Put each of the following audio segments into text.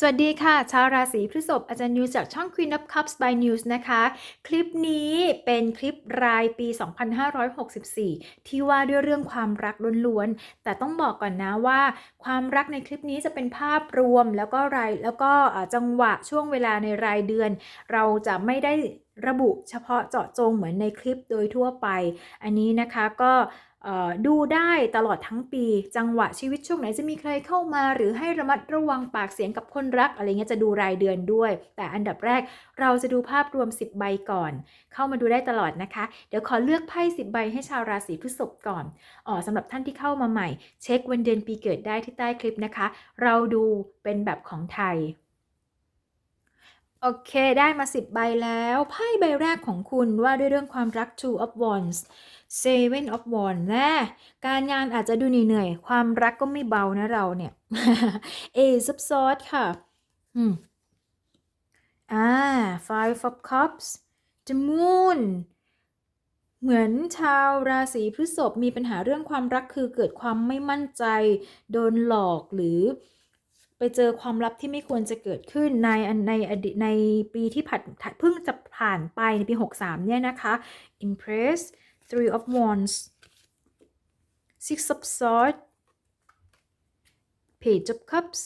สวัสดีค่ะ ชาวราศีพฤษภอาจารย์นิวจากช่อง Queen of Cups by News นะคะ คลิปนี้เป็นคลิปรายปี 2564 ที่ว่าด้วยเรื่องความรักล้วนๆ แต่ต้องบอกก่อนนะว่า ความรักในคลิปนี้จะเป็นภาพรวมแล้วก็รายแล้วก็จังหวะช่วงเวลาในรายเดือน เราจะไม่ได้ระบุเฉพาะเจาะจงเหมือนในคลิปโดยทั่วไป อันนี้นะคะก็ ดูได้ตลอดทั้งปี จังหวะชีวิตช่วงไหนจะมีใครเข้ามา หรือให้ระมัดระวังปากเสียงกับคนรัก อะไรเงี้ยจะดูรายเดือนด้วย แต่อันดับแรกเราจะดูภาพรวม 10 ใบก่อน เข้ามาดูได้ตลอดนะคะ เดี๋ยวขอเลือกไพ่10 ใบให้ชาวราศีพฤษภก่อนอ๋อสำหรับท่านที่เข้ามาใหม่ เช็ควันเดือนปีเกิดได้ที่ใต้คลิปนะคะ เราดูเป็นแบบของไทย โอเค ได้มา 10 ใบแล้ว ไพ่ใบแรกของคุณว่าด้วยเรื่องความรัก Two of Wands Seven of Wands นะการงานอาจจะดูเหนื่อยๆความรักก็ไม่เบานะเราเนี่ย Ace of Swords ค่ะ อืม อ่า Five of Cups The Moon เหมือนชาวราศีพฤษภมีปัญหาเรื่องความรักคือเกิดความไม่มั่นใจ โดนหลอกหรือ ไปเจอความลับที่ไม่ควรจะเกิดขึ้นในในอดีตในปีที่ผ่านเพิ่งจะผ่านไปในปี 63 เนี่ยนะคะ Impress Three of Wands Six of Swords Page of Cups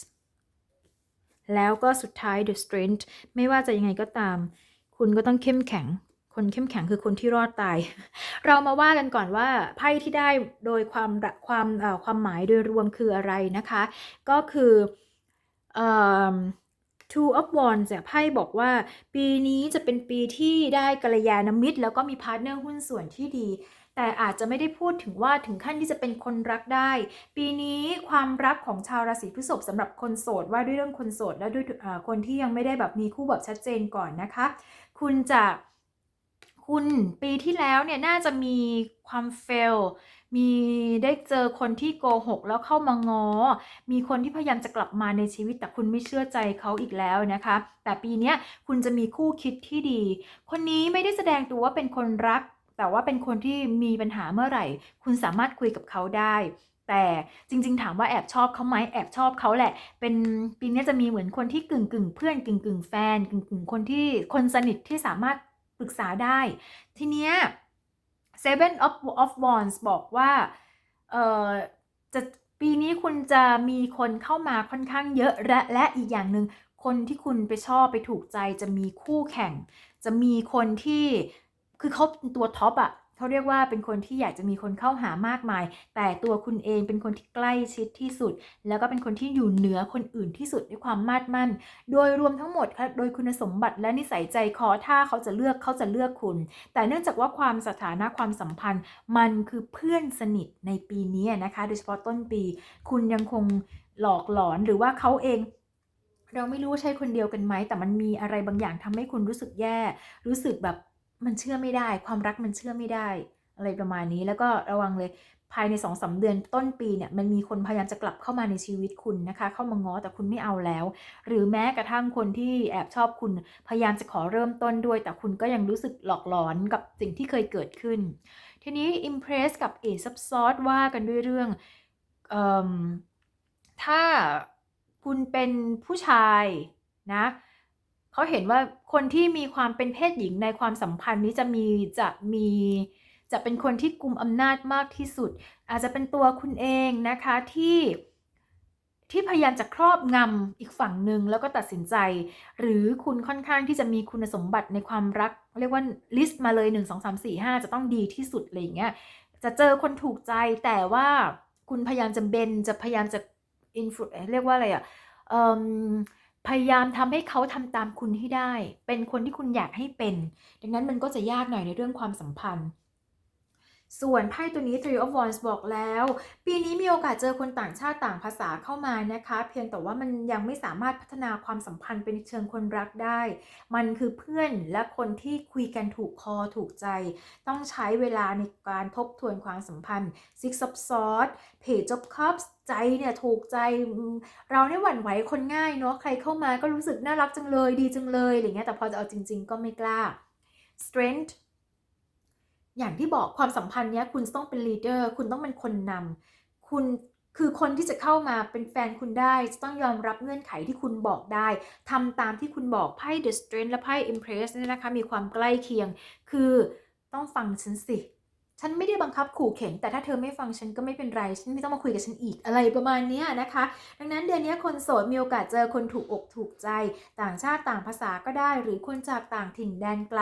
แล้วก็สุดท้าย The Strength ไม่ว่าจะยังไงก็ตาม คุณก็ต้องเข้มแข็ง คนเข้มแข็งคือคนที่รอดตาย เรามาว่ากันก่อนว่าไพ่ที่ได้โดยความความความหมายโดยรวมคืออะไรนะคะ ก็คือ Two of Wands เนี่ยไพ่บอกว่าปีนี้จะเป็นปีที่ได้กัลยาณมิตร แล้วก็มีพาร์ทเนอร์หุ้นส่วนที่ดี แต่อาจจะไม่ได้พูดถึงว่าถึงขั้นที่จะเป็นคนรักได้ ปีนี้ความรักของชาวราศีพฤษภสำหรับคนโสดว่าด้วยเรื่องคนโสดและด้วยคนที่ยังไม่ได้แบบมีคู่แบบชัดเจนก่อนนะคะ คุณจะ คุณปีที่แล้วเนี่ยน่าจะมีความเฟล มีได้เจอคนที่โกหกแล้วเข้ามางอมีคนที่พยายามจะกลับมาในชีวิต แต่คุณไม่เชื่อใจเขาอีกแล้วนะคะ แต่ปีนี้คุณจะมีคู่คิดที่ดี คนนี้ไม่ได้แสดงตัวว่าเป็นคนรัก แต่ว่าเป็นคนที่มีปัญหาเมื่อไหร่ คุณสามารถคุยกับเขาได้แต่จริงๆ ถามว่าแอบชอบเขาไหมแอบชอบเขาแหละ เป็นปีนี้จะมีเหมือนคนที่กึ่งกึ่งเพื่อนกึ่งกึ่งแฟนกึ่งกึ่งคนที่คนสนิทที่สามารถ ปรึกษาได้ ทีเนี้ย Seven of of Wands บอกว่าเออจะปีนี้คุณจะมีคนเข้ามาค่อนข้างเยอะและและอีกอย่างหนึ่งคนที่คุณไปชอบไปถูกใจจะมีคู่แข่ง จะมีคนที่คือเขาตัวท็อปอะ เขาเรียกว่าเป็นคนที่อยากจะมีคนเข้าหามากมาย แต่ตัวคุณเองเป็นคนที่ใกล้ชิดที่สุด แล้วก็เป็นคนที่อยู่เหนือคนอื่นที่สุดด้วยความมาดมั่น โดยรวมทั้งหมดค่ะโดยคุณสมบัติและนิสัยใจคอถ้าเขาจะเลือกเขาจะเลือกคุณ แต่เนื่องจากว่าความสถานะความสัมพันธ์ มันคือเพื่อนสนิทในปีนี้นะคะ โดยเฉพาะต้นปี คุณยังคงหลอกหลอนหรือว่าเขาเองเราไม่รู้ว่าใช่คนเดียวกันไหม แต่มันมีอะไรบางอย่างทำให้คุณรู้สึกแย่ รู้สึกแบบ มันเชื่อไม่ได้ ความรักมันเชื่อไม่ได้ อะไรประมาณนี้แล้วก็ระวังเลยภายใน2อสาเดือนต้นปีเนี่ยมันมีคนพยายามจะกลับเข้ามาในชีวิตคุณนะคะ เข้ามาง้อแต่คุณไม่เอาแล้ว หรือแม้กระทั่งคนที่แอบชอบคุณพยายามจะขอเริ่มต้นด้วย แต่คุณก็ยังรู้สึกหลอกหลอนกับสิ่งที่เคยเกิดขึ้น ทีนี้ Impress กับ A ซับซ้อนว่ากันด้วยเรื่องเอิ่มถ้าคุณเป็นผู้ชายนะ เขาเห็นว่าคนที่มีความเป็นเพศหญิงในความสัมพันธ์นี้จะมีจะมีจะเป็นคนที่กลุ่มอำนาจมากที่สุด อาจจะเป็นตัวคุณเองนะคะที่ที่พยายามจะครอบงำอีกฝั่งหนึ่งแล้วก็ตัดสินใจ หรือคุณค่อนข้างที่จะมีคุณสมบัติในความรัก เรียกว่าลิสต์มาเลย 1 2 3 4 5 จะต้องดีที่สุดอะไรอย่างเงี้ยจะเจอคนถูกใจแต่ว่าคุณพยายามจะเบนจะพยายามจะอินฟลูเรียกว่าอะไรอะเอิ่ม พยายามทำให้เขาทำตามคุณให้ได้ เป็นคนที่คุณอยากให้เป็น ดังนั้นมันก็จะยากหน่อยในเรื่องความสัมพันธ์ ส่วนไพ่ตัวนี้ Three of Wands บอกแล้ว ปีนี้มีโอกาสเจอคนต่างชาติต่างภาษาเข้ามานะคะ เพียงแต่ว่ามันยังไม่สามารถพัฒนาความสัมพันธ์เป็นเชิงคนรักได้ มันคือเพื่อนและคนที่คุยกันถูกคอถูกใจ ต้องใช้เวลาในการทบทวนความสัมพันธ์ Six of Swords Page of Cups ใจเนี่ยถูกใจเราเนี่ยหวั่นไหวคนง่ายเนาะใครเข้ามาก็รู้สึกน่ารักจังเลยดีจังเลยอะไรเงี้ยแต่พอจะเอาจริง ๆ ก็ไม่กล้า Strength อย่างที่บอกความสัมพันธ์เนี้ยคุณต้องเป็นลีดเดอร์คุณต้องเป็นคนนำคุณคือคนที่จะเข้ามาเป็นแฟนคุณได้จะต้องยอมรับเงื่อนไขที่คุณบอกได้ทำตามที่คุณบอกไพ่ The Strength และไพ่ Impress เนี่ยนะคะมีความใกล้เคียง คือต้องฟังฉันสิ ฉันไม่ได้บังคับขู่เข็น แต่ถ้าเธอไม่ฟังฉันก็ไม่เป็นไร ฉันไม่ต้องมาคุยกับฉันอีกอะไรประมาณเนี้ยนะคะ ดังนั้นเดือนนี้คนโสดมีโอกาสเจอคนถูกอกถูกใจ ต่างชาติต่างภาษาก็ได้ หรือคนจากต่างถิ่นแดนไกล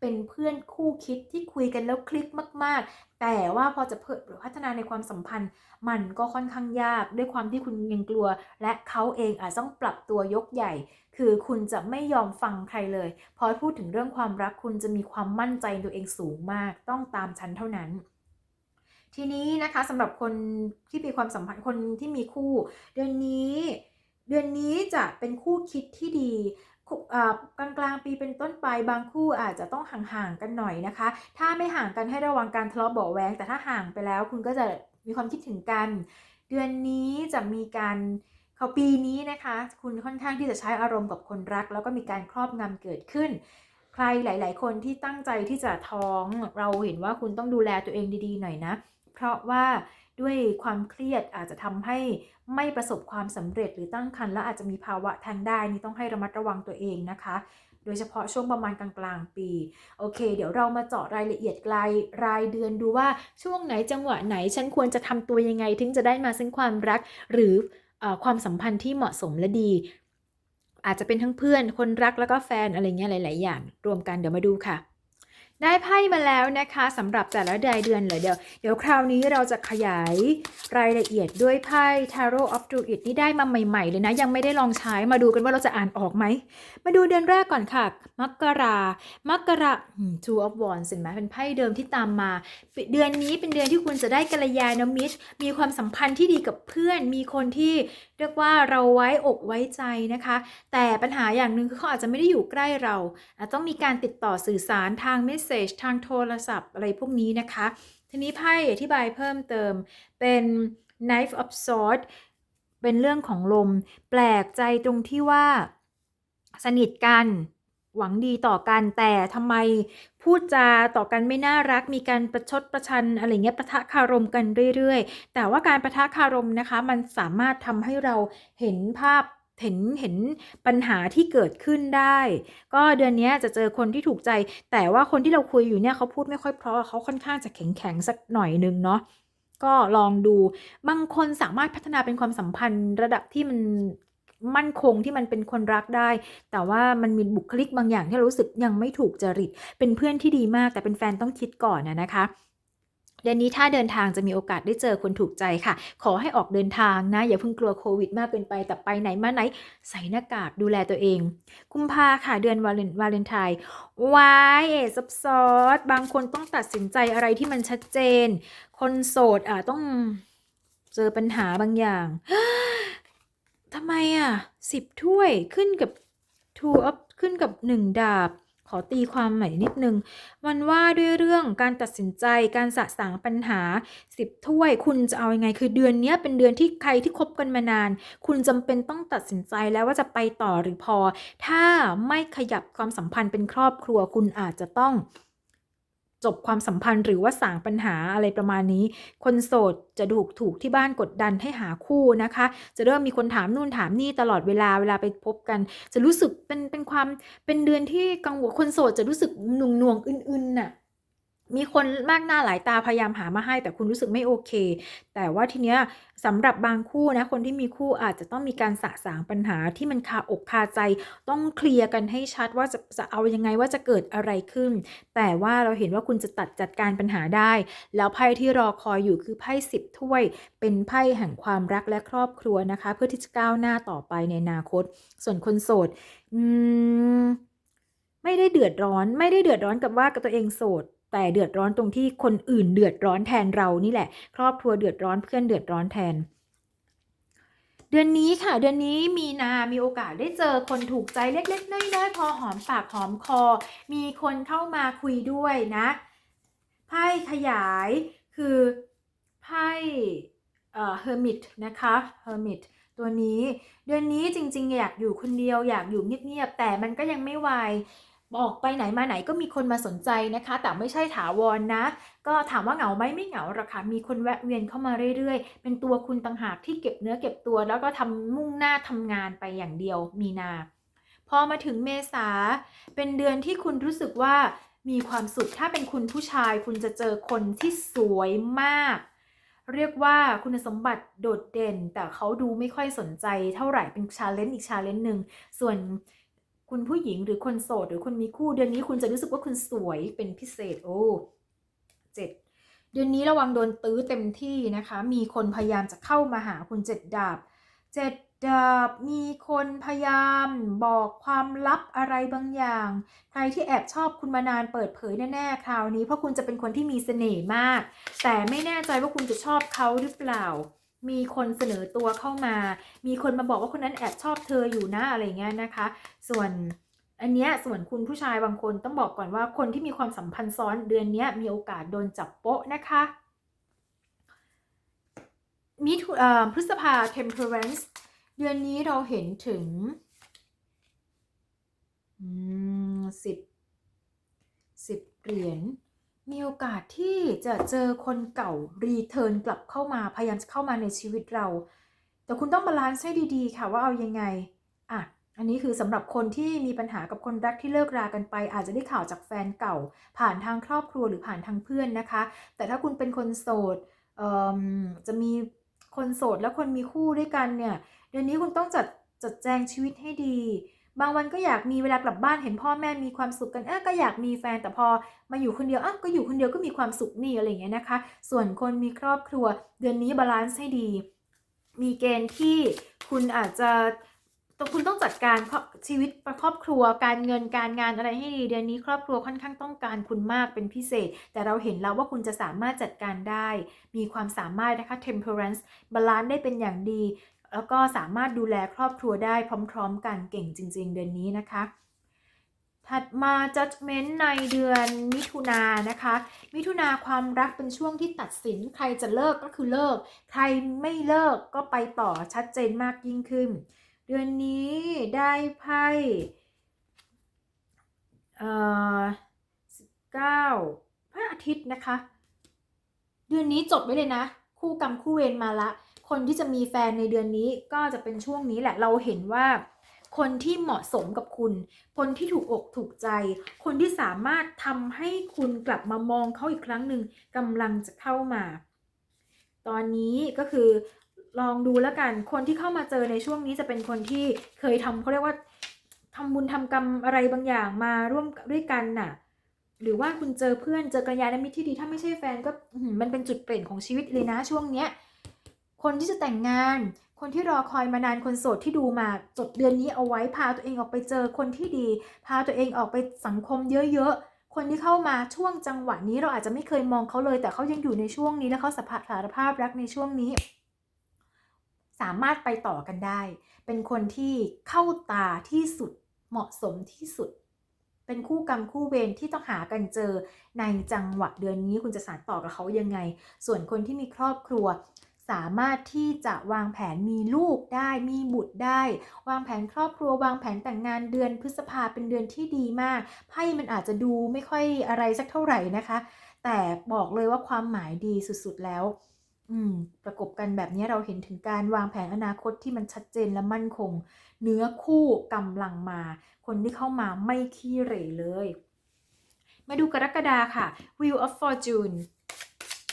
เป็นเพื่อนคู่คิดที่คุยกันแล้วคลิกมาก ๆ แต่ว่าพอจะเพิ่มหรือพัฒนาในความสัมพันธ์ มันก็ค่อนข้างยากด้วยความที่คุณยังกลัว และเขาเองอาจต้องปรับตัวยกใหญ่ คือคุณจะไม่ยอมฟังใครเลย พอพูดถึงเรื่องความรักคุณจะมีความมั่นใจตัวเองสูงมาก ต้องตามฉันเท่านั้นทีนี้นะคะสำหรับคนที่มีความสัมพันธ์คนที่มีคู่ เดือนนี้ เดือนนี้จะเป็นคู่คิดที่ดี กลางกลางๆปีเป็นต้นไปบางคู่อาจจะต้องห่างๆกันหน่อยนะคะ ถ้าไม่ห่างกันให้ระวังการทะเลาะเบาแวงแต่ถ้าห่างไปแล้วคุณก็จะมีความคิดถึงกัน เดือนนี้จะมีการเขาปีนี้นะคะ คุณค่อนข้างที่จะใช้อารมณ์กับคนรัก แล้วก็มีการครอบงำเกิดขึ้น ใครหลาย ๆ คนที่ตั้งใจที่จะท้องเราเห็นว่าคุณต้องดูแลตัวเองดีๆ หน่อยนะ เพราะว่า ด้วยความเครียดอาจจะทำให้ไม่ประสบความสำเร็จหรือตั้งครรภ์แล้วอาจจะมีภาวะทางได้นี่ต้องให้ระมัดระวังตัวเองนะคะ โดยเฉพาะช่วงประมาณกลางๆปี โอเค เดี๋ยวเรามาเจาะรายละเอียดรายรายเดือนดูว่าช่วงไหนจังหวะไหน ฉันควรจะทำตัวยังไง ถึงจะได้มาซึ่งความรักหรืออความสัมพันธ์ที่เหมาะสมและดี อาจจะเป็นทั้งเพื่อนคนรักแล้วก็แฟนอะไรเงี้ยหลาย ๆ อย่าง รวมกันเดี๋ยวมาดูค่ะ ได้ไพ่มาแล้วนะคะสำหรับแต่ละรายเดือนเลยเดี๋ยวเดี๋ยวคราวนี้เราจะขยายรายละเอียดด้วยไพ่ Tarot of Druid นี่ได้มาใหม่ๆเลยนะ ยังไม่ได้ลองใช้มาดูกันว่าเราจะอ่านออกไหม มาดูเดือนแรกก่อนค่ะ มกรามกรา Two of Wands เห็นไหมเป็นไพ่เดิมที่ตามมา เดือนนี้เป็นเดือนที่คุณจะได้กัลยาณมิตร มีความสัมพันธ์ที่ดีกับเพื่อน มีคนที่เรียกว่าเราไว้อกไว้ใจนะคะ แต่ปัญหาอย่างหนึ่งคือเขาอาจจะไม่ได้อยู่ใกล้เราอาจต้องมีการติดต่อสื่อสารทางเมสเซจทางโทรศัพท์อะไรพวกนี้นะคะ ทีนี้ไพ่อธิบายเพิ่มเติมเป็น Knife of Swords เป็นเรื่องของลม แปลกใจตรงที่ว่า สนิทกันหวังดีต่อกันแต่ทำไมพูดจาต่อกันไม่น่ารักมีการประชดประชันอะไรเงี้ยประทะคารมกันเรื่อยๆ แต่ว่าการประทะคารมนะคะ มันสามารถทำให้เราเห็นภาพ เห็นเห็นปัญหาที่เกิดขึ้นได้ ก็เดือนนี้จะเจอคนที่ถูกใจ แต่ว่าคนที่เราคุยอยู่เนี่ยเขาพูดไม่ค่อยเพราะเขาค่อนข้างจะแข็งแข็งสักหน่อยนึงเนาะก็ลองดูบางคนสามารถพัฒนาเป็นความสัมพันธ์ระดับที่มันมั่นคงที่มันเป็นคนรักได้ แต่ว่ามันมีบุคลิกบางอย่างที่รู้สึกยังไม่ถูกจริต เป็นเพื่อนที่ดีมากแต่เป็นแฟนต้องคิดก่อนนะนะคะ เดือนนี้ถ้าเดินทางจะมีโอกาสได้เจอคนถูกใจค่ะ ขอให้ออกเดินทางนะ อย่าเพิ่งกลัวโควิดมากเกินไป แต่ไปไหนมาไหนใส่หน้ากากดูแลตัวเอง กุมภาค่ะเดือนวาเลนวาเลนไทน์วายเอซับซอสบางคนต้องตัดสินใจอะไรที่มันชัดเจน คนโสดอะต้องเจอปัญหาบางอย่างทำไมอะสิบถ้วยขึ้นกับ two up ขึ้นกับหนึ่งดาบ ขอตีความใหม่นิดนึง มันว่าด้วยเรื่องการตัดสินใจการสะสางปัญหาสิบถ้วย คุณจะเอายังไง คือเดือนนี้เป็นเดือนที่ใครที่คบกันมานาน คุณจำเป็นต้องตัดสินใจแล้วว่าจะไปต่อหรือพอ ถ้าไม่ขยับความสัมพันธ์เป็นครอบครัวคุณอาจจะต้อง จบความสัมพันธ์หรือว่าสางปัญหาอะไรประมาณนี้ คนโสดจะถูกถูกที่บ้านกดดันให้หาคู่นะคะ จะเริ่มมีคนถามนู่นถามนี่ตลอดเวลาเวลาไปพบกัน จะรู้สึกเป็นเป็นความเป็นเดือนที่กังวลคนโสดจะรู้สึกหน่วงหน่วงๆอึนๆน่ะ มีคนมากหน้าหลายตาพยายามหามาให้ แต่คุณรู้สึกไม่โอเค แต่ว่าทีเนี้ยสำหรับบางคู่นะคนที่มีคู่อาจจะต้องมีการสะสางปัญหาที่มันคาอกคาใจ ต้องเคลียร์กันให้ชัดว่าจะจะเอายังไงว่าจะเกิดอะไรขึ้น แต่ว่าเราเห็นว่าคุณจะตัดจัดการปัญหาได้ แล้วไพ่ที่รอคอยอยู่คือไพ่สิบถ้วย เป็นไพ่แห่งความรักและครอบครัวนะคะ เพื่อที่จะก้าวหน้าต่อไปในอนาคต ส่วนคนโสดอืมไม่ได้เดือดร้อน ไม่ได้เดือดร้อนกับว่ากับตัวเองโสด แต่เดือดร้อนตรงที่คนอื่นเดือดร้อนแทนเรานี่แหละ ครอบครัวเดือดร้อนเพื่อนเดือดร้อนแทน เดือนนี้ค่ะ เดือนนี้มีนา มีโอกาสได้เจอคนถูกใจเล็กๆน้อยๆพอหอมปากหอมคอ มีคนเข้ามาคุยด้วยนะไพ่ขยายคือไพ่เอ่อ hermit นะคะ hermit ตัวนี้ เดือนนี้จริงๆ อยากอยู่คนเดียวอยากอยู่เงียบๆแต่มันก็ยังไม่วาย บอกไปไหนมาไหนก็มีคนมาสนใจนะคะ แต่ไม่ใช่ถาวรนะ ก็ถามว่าเหงาไหมไม่เหงาหรอกค่ะมีคนแวะเวียนเข้ามาเรื่อยๆ เป็นตัวคุณต่างหากที่เก็บเนื้อเก็บตัว แล้วก็ทำมุ่งหน้าทำงานไปอย่างเดียวมีนา พอมาถึงเมษาเป็นเดือนที่คุณรู้สึกว่ามีความสุขถ้าเป็นคุณผู้ชาย คุณจะเจอคนที่สวยมาก เรียกว่าคุณสมบัติโดดเด่น แต่เขาดูไม่ค่อยสนใจเท่าไหร่เป็นชาเลนจ์อีกชาเลนจ์หนึ่งส่วน คุณผู้หญิงหรือคนโสดหรือคนมีคู่ เดือนนี้คุณจะรู้สึกว่าคุณสวยเป็นพิเศษโอ้เจ็ดเดือนนี้ระวังโดนตื้อเต็มที่นะคะ มีคนพยายามจะเข้ามาหาคุณเจ็ดดาบเจ็ดดาบมีคนพยายามบอกความลับอะไรบางอย่าง ใครที่แอบชอบคุณมานานเปิดเผยแน่ๆคราวนี้เพราะคุณจะเป็นคนที่มีเสน่ห์มาก แต่ไม่แน่ใจว่าคุณจะชอบเขาหรือเปล่า มีคนเสนอตัวเข้ามา มีคนมาบอกว่าคนนั้นแอบชอบเธออยู่นะอะไรเงี้ยนะคะ ส่วนอันเนี้ยส่วนคุณผู้ชายบางคนต้องบอกก่อนว่าคนที่มีความสัมพันธ์ซ้อนเดือนเนี้ยมีโอกาสโดนจับโป๊ะนะคะมิถุเอ่อพฤษภา temperance เดือนนี้เราเห็นถึงสิบสิบเหรียญ มีโอกาสที่จะเจอคนเก่ารีเทิร์นกลับเข้ามาพยายามจะเข้ามาในชีวิตเรา แต่คุณต้องบาลานซ์ให้ดีๆ ค่ะว่าเอายังไงอะอันนี้คือสำหรับคนที่มีปัญหากับคนรักที่เลิกรากันไป อาจจะได้ข่าวจากแฟนเก่า ผ่านทางครอบครัวหรือผ่านทางเพื่อนนะคะ แต่ถ้าคุณเป็นคนโสดเออจะมีคนโสดและคนมีคู่ด้วยกันเนี่ยเดือนนี้คุณต้องจัดจัดแจงชีวิตให้ดี บางวันก็อยากมีเวลากลับบ้านเห็นพ่อแม่มีความสุขกันเออก็อยากมีแฟนแต่พอมาอยู่คนเดียวอะก็อยู่คนเดียวก็มีความสุขนี่อะไรอย่างเงี้ยนะคะ ส่วนคนมีครอบครัว เดือนนี้บาลานซ์ให้ดี มีเกณฑ์ที่คุณอาจจะคุณต้องจัดการชีวิตครอบครัวการเงินการงานอะไรให้ดีเดือนนี้ครอบครัวค่อนข้างต้องการคุณมากเป็นพิเศษ แต่เราเห็นแล้วว่าคุณจะสามารถจัดการได้ มีความสามารถนะคะ temperance บาลานซ์ได้เป็นอย่างดี แล้วก็สามารถดูแลครอบครัวได้พร้อมๆ กันเก่งจริง ๆ เดือนนี้นะคะ ถัดมา judgment ในเดือนมิถุนายนนะคะ มิถุนาความรักเป็นช่วงที่ตัดสินใครจะเลิกก็คือเลิก ใครไม่เลิกก็ไปต่อชัดเจนมากยิ่งขึ้น เดือนนี้ได้ไพ่เอ่อเก้าพระอาทิตย์นะคะ เดือนนี้จดไว้เลยนะ คู่กรรมคู่เวรมาละ คนที่จะมีแฟนในเดือนนี้ก็จะเป็นช่วงนี้แหละเราเห็นว่า คนที่เหมาะสมกับคุณ คนที่ถูกอกถูกใจ คนที่สามารถทำให้คุณกลับมามองเขาอีกครั้งหนึ่งกำลังจะเข้ามา ตอนนี้ก็คือลองดูแล้วกัน คนที่เข้ามาเจอในช่วงนี้จะเป็นคนที่เคยทำเขาเรียกว่าทำบุญทำกรรมอะไรบางอย่างมาร่วมด้วยกันน่ะ หรือว่าคุณเจอเพื่อนเจอกัลยาณมิตรที่ดี ถ้าไม่ใช่แฟนก็มันเป็นจุดเปลี่ยนของชีวิตเลยนะช่วงเนี้ย คนที่จะแต่งงาน คนที่รอคอยมานานคนโสดที่ดูมาจดเดือนนี้เอาไว้พาตัวเองออกไปเจอคนที่ดี พาตัวเองออกไปสังคมเยอะๆ คนที่เข้ามาช่วงจังหวะนี้เราอาจจะไม่เคยมองเขาเลย แต่เขายังอยู่ในช่วงนี้และเขาสารภาพรักในช่วงนี้ สามารถไปต่อกันได้ เป็นคนที่เข้าตาที่สุดเหมาะสมที่สุดเป็นคู่กรรมคู่เวรที่ต้องหากันเจอในจังหวะเดือนนี้คุณจะสานต่อกับเขายังไง ส่วนคนที่มีครอบครัว สามารถที่จะวางแผนมีลูกได้มีบุตรได้ วางแผนครอบครัว วางแผนแต่งงานเดือนพฤษภาเป็นเดือนที่ดีมากไพ่มันอาจจะดูไม่ค่อยอะไรสักเท่าไหร่นะคะ แต่บอกเลยว่าความหมายดีสุดๆแล้วอืมประกบกันแบบนี้เราเห็นถึงการวางแผนอนาคตที่มันชัดเจนและมั่นคง เนื้อคู่กำลังมา คนที่เข้ามาไม่ขี้เหร่เลย มาดูกรกฎาค่ะ Wheel of Fortune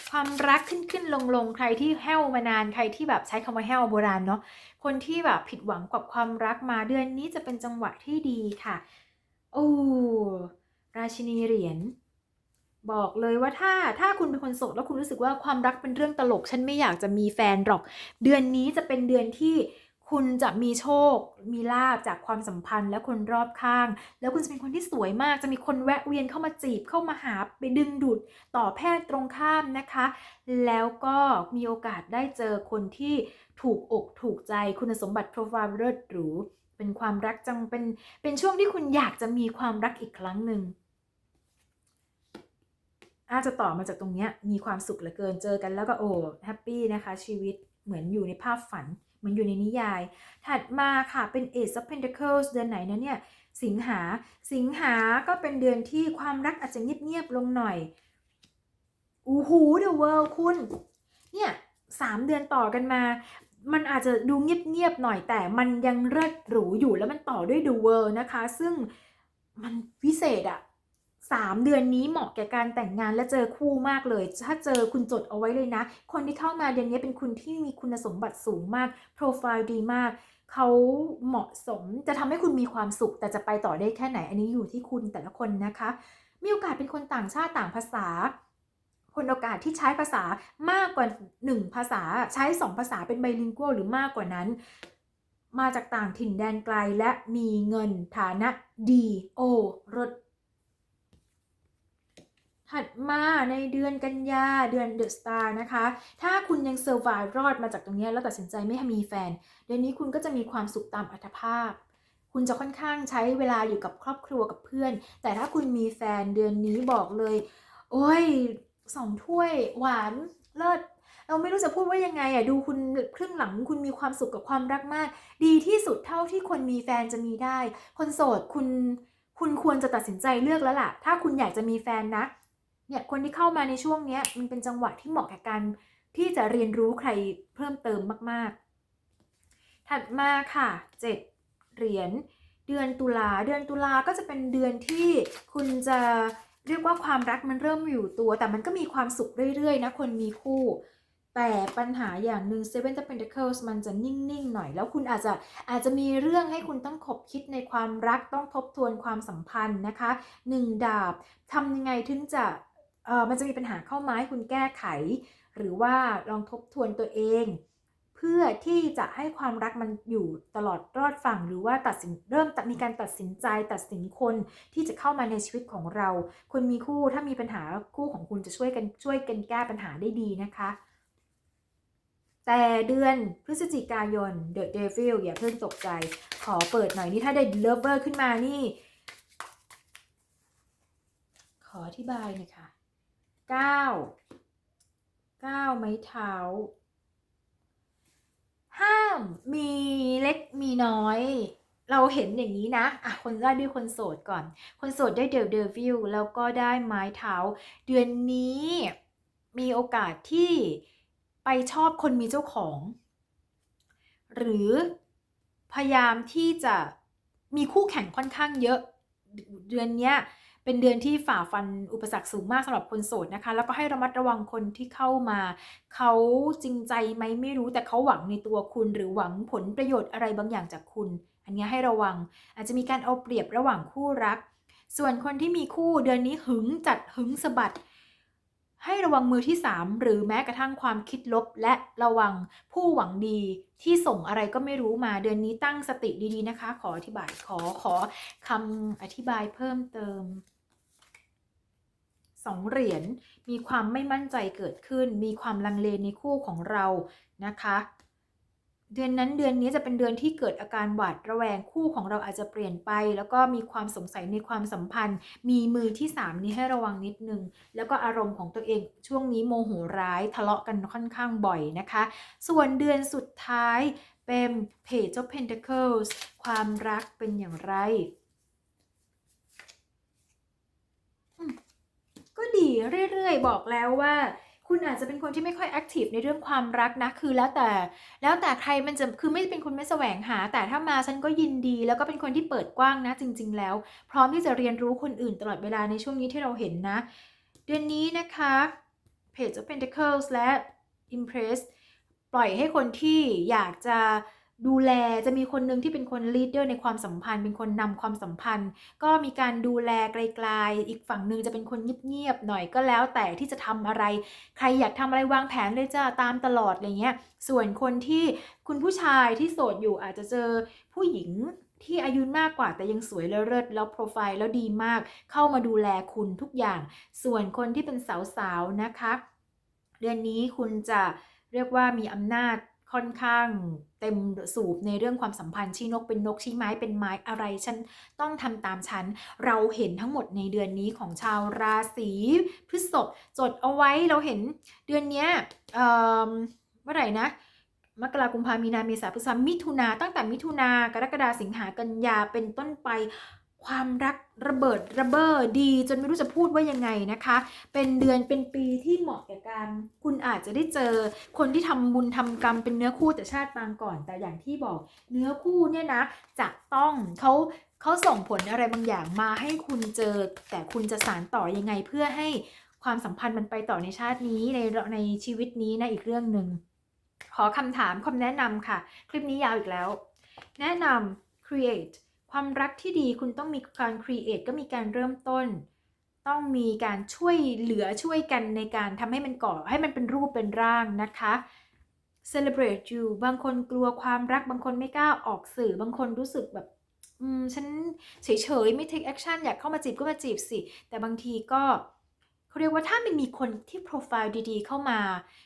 ความรักขึ้นขึ้นลงลงใครที่แห้วมานานใครที่แบบใช้คำว่าแห้วโบราณเนาะคนที่แบบผิดหวังกับความรักมาเดือนนี้จะเป็นจังหวะที่ดีค่ะโอ้ราชินีเหรียญบอกเลยว่าถ้าถ้าคุณเป็นคนโสดแล้วคุณรู้สึกว่าความรักเป็นเรื่องตลก ฉันไม่อยากจะมีแฟนหรอก เดือนนี้จะเป็นเดือนที่ คุณจะมีโชค มีลาบจากความสัมพันธ์และคนรอบข้าง แล้วคุณจะเป็นคนที่สวยมาก จะมีคนแวะเวียนเข้ามาจีบเข้ามาหาไปดึงดูดต่อแพทย์ตรงข้ามนะคะ แล้วก็มีโอกาสได้เจอคนที่ถูกอกถูกใจคุณสมบัติโปรไฟล์เลิศหรูเป็นความรักจังเป็นเป็นช่วงที่คุณอยากจะมีความรักอีกครั้งหนึ่งอาจจะต่อมาจากตรงเนี้ยมีความสุขเหลือเกินเจอกันแล้วก็โอ้แฮปปี้นะคะชีวิตเหมือนอยู่ในภาพฝัน เหมือนอยู่ในนิยาย ถัดมาค่ะเป็น Ace of Pentacles เดือนไหนนะเนี่ย สิงหา สิงหาก็เป็นเดือนที่ความรักอาจจะเงียบๆลงหน่อยอู้หู The World คุณ เนี่ยสามเดือนต่อกันมา มันอาจจะดูเงียบๆหน่อยแต่มันยังเลิศหรูอยู่แล้วมันต่อด้วย The World นะคะ ซึ่งมันวิเศษอะ สามเดือนนี้เหมาะแก่การแต่งงานและเจอคู่มากเลย ถ้าเจอคุณจดเอาไว้เลยนะ คนที่เข้ามาเดือนนี้เป็นคุณที่มีคุณสมบัติสูงมาก โปรไฟล์ดีมาก เขาเหมาะสมจะทำให้คุณมีความสุข แต่จะไปต่อได้แค่ไหน อันนี้อยู่ที่คุณแต่ละคนนะคะ มีโอกาสเป็นคนต่างชาติต่างภาษาคนโอกาสที่ใช้ภาษามากกว่า 1 ภาษาใช้ 2 ภาษาเป็นไบลิงกัวหรือมากกว่านั้น มาจากต่างถิ่นแดนไกลและมีเงินฐานะดีโอรถ ถัดมาในเดือนกันยาเดือนเดอะสตาร์นะคะ ถ้าคุณยังเซอร์ไ e รอดมาจากตรงนี้แล้วตัดสินใจไม่ให้มีแฟน เดือนนี้คุณก็จะมีความสุขตามอัตภาพ คุณจะค่อนข้างใช้เวลาอยู่กับครอบครัวกับเพื่อน แต่ถ้าคุณมีแฟนเดือนนี้บอกเลย โอ้ยสองถ้วยหวานเลิศเราไม่รู้จะพูดว่ายังไงอะดูคุณครึ่งหลังคุณมีความสุขกับความรักมาก ดีที่สุดเท่าที่คนมีแฟนจะมีได้ คนโสดคุณคุณควรจะตัดสินใจเลือกแล้วล่ะ ถ้าคุณอยากจะมีแฟนนะ เนี่ยคนที่เข้ามาในช่วงเนี้ยมันเป็นจังหวะที่เหมาะกับการที่จะเรียนรู้ใครเพิ่มเติมมาก ๆ ถัดมาค่ะเจ็ดเหรียญเดือนตุลาเดือนตุลาก็จะเป็นเดือนที่คุณจะเรียกว่าความรักมันเริ่มอยู่ตัว แต่มันก็มีความสุขเรื่อย ๆ นะคนมีคู่ แต่ปัญหาอย่างหนึ่ง Seven of Pentacles มันจะนิ่ง ๆ หน่อย แล้วคุณอาจจะอาจจะมีเรื่องให้คุณต้องขบคิดในความรักต้องทบทวนความสัมพันธ์นะคะหนึ่งดาบทำยังไงถึงจะ ออมันจะมีปัญหาเข้ามาให้คุณแก้ไข หรือว่าลองทบทวนตัวเอง เพื่อที่จะให้ความรักมันอยู่ตลอดรอดฝั่งหรือว่าตัดสินเริ่มมีการตัดสินใจตัดสินคนที่จะเข้ามาในชีวิตของเรา คนมีคู่ถ้ามีปัญหาคู่ของคุณจะช่วยกันช่วยกันแก้ปัญหาได้ดีนะคะแต่เดือนพฤศจิกายน The Devil อย่าเพิ่งตกใจ ขอเปิดหน่อยนี่ถ้าได้ Lover ขึ้นมานี่ ขออธิบายหน่อยค่ะ 9 9ไม้เท้า ห้ามมีเล็กมีน้อย เราเห็นอย่างนี้นะอะคนแรกด้วยคนโสดก่อน คนโสดได้เดลเดวิลแล้วก็ได้ไม้เท้า เดือนนี้มีโอกาสที่ไปชอบคนมีเจ้าของ หรือพยายามที่จะมีคู่แข่งค่อนข้างเยอะ เดือนเนี้ย เป็นเดือนที่ฝ่าฟันอุปสรรคสูงมากสำหรับคนโสดนะคะ แล้วก็ให้ระมัดระวังคนที่เข้ามา เขาจริงใจไหมไม่รู้แต่เขาหวังในตัวคุณ หรือหวังผลประโยชน์อะไรบางอย่างจากคุณ อันนี้ให้ระวัง อาจจะมีการเอาเปรียบระหว่างคู่รัก ส่วนคนที่มีคู่เดือนนี้หึงจัดหึงสะบัด ให้ระวังมือที่ 3 หรือแม้กระทั่งความคิดลบ และระวังผู้หวังดีที่ส่งอะไรก็ไม่รู้มาเดือนนี้ตั้งสติดีๆนะคะ ขออธิบายขอขอคำอธิบายเพิ่มเติมสองเหรียญมีความไม่มั่นใจเกิดขึ้น มีความลังเลในคู่ของเรานะคะ เดือนนั้นเดือนนี้จะเป็นเดือนที่เกิดอาการหวาดระแวงคู่ของเราอาจจะเปลี่ยนไป แล้วก็มีความสงสัยในความสัมพันธ์ มีมือที่ 3 นี้ให้ระวังนิดนึง แล้วก็อารมณ์ของตัวเองช่วงนี้โมโหร้ายทะเลาะกันค่อนข้างบ่อยนะคะ ส่วนเดือนสุดท้ายเป็น Page of Pentacles ความรักเป็นอย่างไรก็ดีเรื่อยๆ บอกแล้วว่า คุณอาจจะเป็นคนที่ไม่ค่อยแอคทีฟในเรื่องความรักนะ คือแล้วแต่ แล้วแต่ใครมันจะ คือไม่เป็นคนไม่แสวงหา แต่ถ้ามาฉันก็ยินดี แล้วก็เป็นคนที่เปิดกว้างนะ จริง ๆ แล้ว พร้อมที่จะเรียนรู้คนอื่นตลอดเวลาในช่วงนี้ที่เราเห็นนะ เดือนนี้นะคะเพจ of Pentacles และ Impress ปล่อยให้คนที่อยากจะ ดูแลจะมีคนหนึ่งที่เป็นคนลีดเดอร์ในความสัมพันธ์ เป็นคนนำความสัมพันธ์ ก็มีการดูแลไกลๆ อีกฝั่งหนึ่งจะเป็นคนเงียบๆหน่อยก็แล้วแต่ที่จะทำอะไร ใครอยากทำอะไรวางแผนเลยจ้าตามตลอดอะไรเงี้ยส่วนคนที่คุณผู้ชายที่โสดอยู่อาจจะเจอผู้หญิงที่อายุมากกว่าแต่ยังสวยและเลิศแล้วโปรไฟล์แล้วดีมาก เข้ามาดูแลคุณทุกอย่าง ส่วนคนที่เป็นสาวๆนะคะ เดือนนี้คุณจะเรียกว่ามีอำนาจ ค่อนข้างเต็มสูบในเรื่องความสัมพันธ์ชี้นกเป็นนกชี้ไม้เป็นไม้อะไรฉันต้องทำตามฉัน เราเห็นทั้งหมดในเดือนนี้ของชาวราศีพฤษภจดเอาไว้เราเห็นเดือนเนี้ยเอ่อเมื่อไหร่นะมกรากุมภามีนาเมษาพฤษภามิถุนาตั้งแต่มิถุนากรกฎาสิงหากันยาเป็นต้นไป ความรักระเบิดระเบ้อดี จนไม่รู้จะพูดว่ายังไงนะคะ เป็นเดือนเป็นปีที่เหมาะแก่การคุณอาจจะได้เจอคนที่ทำบุญทำกรรมเป็นเนื้อคู่แต่ชาติปางก่อน แต่อย่างที่บอกเนื้อคู่เนี่ยนะจะต้องเขาเขาส่งผลอะไรบางอย่างมาให้คุณเจอ แต่คุณจะสานต่อยังไงเพื่อให้ความสัมพันธ์มันไปต่อในชาตินี้ในในชีวิตนี้นะอีกเรื่องหนึ่งขอคำถามคำแนะนำค่ะ คลิปนี้ยาวอีกแล้ว แนะนำ create ความรักที่ดีคุณต้องมีการครีเอทก็มีการเริ่มต้น ต้องมีการช่วยเหลือช่วยกันในการทำให้มันก่อให้มันเป็นรูปเป็นร่างนะคะ celebrate you บางคนกลัวความรักบางคนไม่กล้าออกสื่อบางคนรู้สึกแบบอืมฉันเฉยๆไม่ take action อยากเข้ามาจีบก็มาจีบสิ แต่บางทีก็ เขาเรียกว่าถ้ามันมีคนที่โปรไฟล์ดีๆ เข้ามา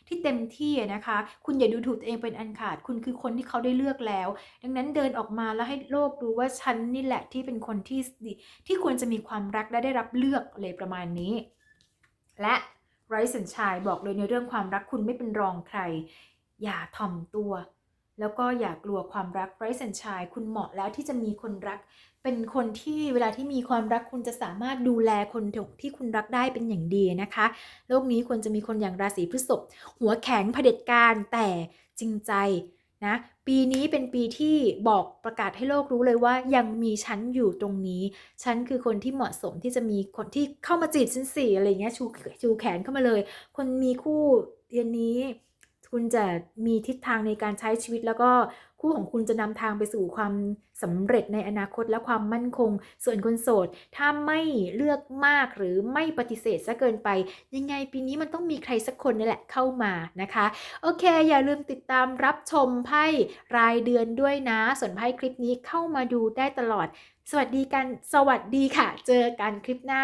ที่เต็มที่นะคะ คุณอย่าดูถูกตัวเองเป็นอันขาด คุณคือคนที่เขาได้เลือกแล้ว ดังนั้นเดินออกมาแล้วให้โลกรู้ว่าฉันนี่แหละที่เป็นคนที่ดีที่ควรจะมีความรักและได้รับเลือกอะไรประมาณนี้ และไรสัญชายบอกเลยในเรื่องความรักคุณไม่เป็นรองใคร อย่าถ่อมตัว แล้วก็อย่ากลัวความรักไรสัญชาย คุณเหมาะแล้วที่จะมีคนรัก เป็นคนที่เวลาที่มีความรักคุณจะสามารถดูแลคนที่คุณรักได้เป็นอย่างดีนะคะ โลกนี้ควรจะมีคนอย่างราศีพฤษภหัวแข็งเผด็จการแต่จริงใจนะปีนี้เป็นปีที่บอกประกาศให้โลกรู้เลยว่ายังมีฉันอยู่ตรงนี้ ฉันคือคนที่เหมาะสมที่จะมีคนที่เข้ามาจีบฉันสี่อะไรเงี้ยชูชูแขนเข้ามาเลย คนมีคู่เดือนนี้ คุณจะมีทิศทางในการใช้ชีวิต แล้วก็คู่ของคุณจะนำทางไปสู่ความสำเร็จในอนาคตและความมั่นคง ส่วนคนโสด ถ้าไม่เลือกมากหรือไม่ปฏิเสธซะเกินไป ยังไงปีนี้มันต้องมีใครสักคนนี่แหละเข้ามานะคะ โอเค อย่าลืมติดตามรับชมไพ่รายเดือนด้วยนะ ส่วนไพ่คลิปนี้เข้ามาดูได้ตลอด สวัสดีกัน สวัสดีค่ะ เจอกันคลิปหน้า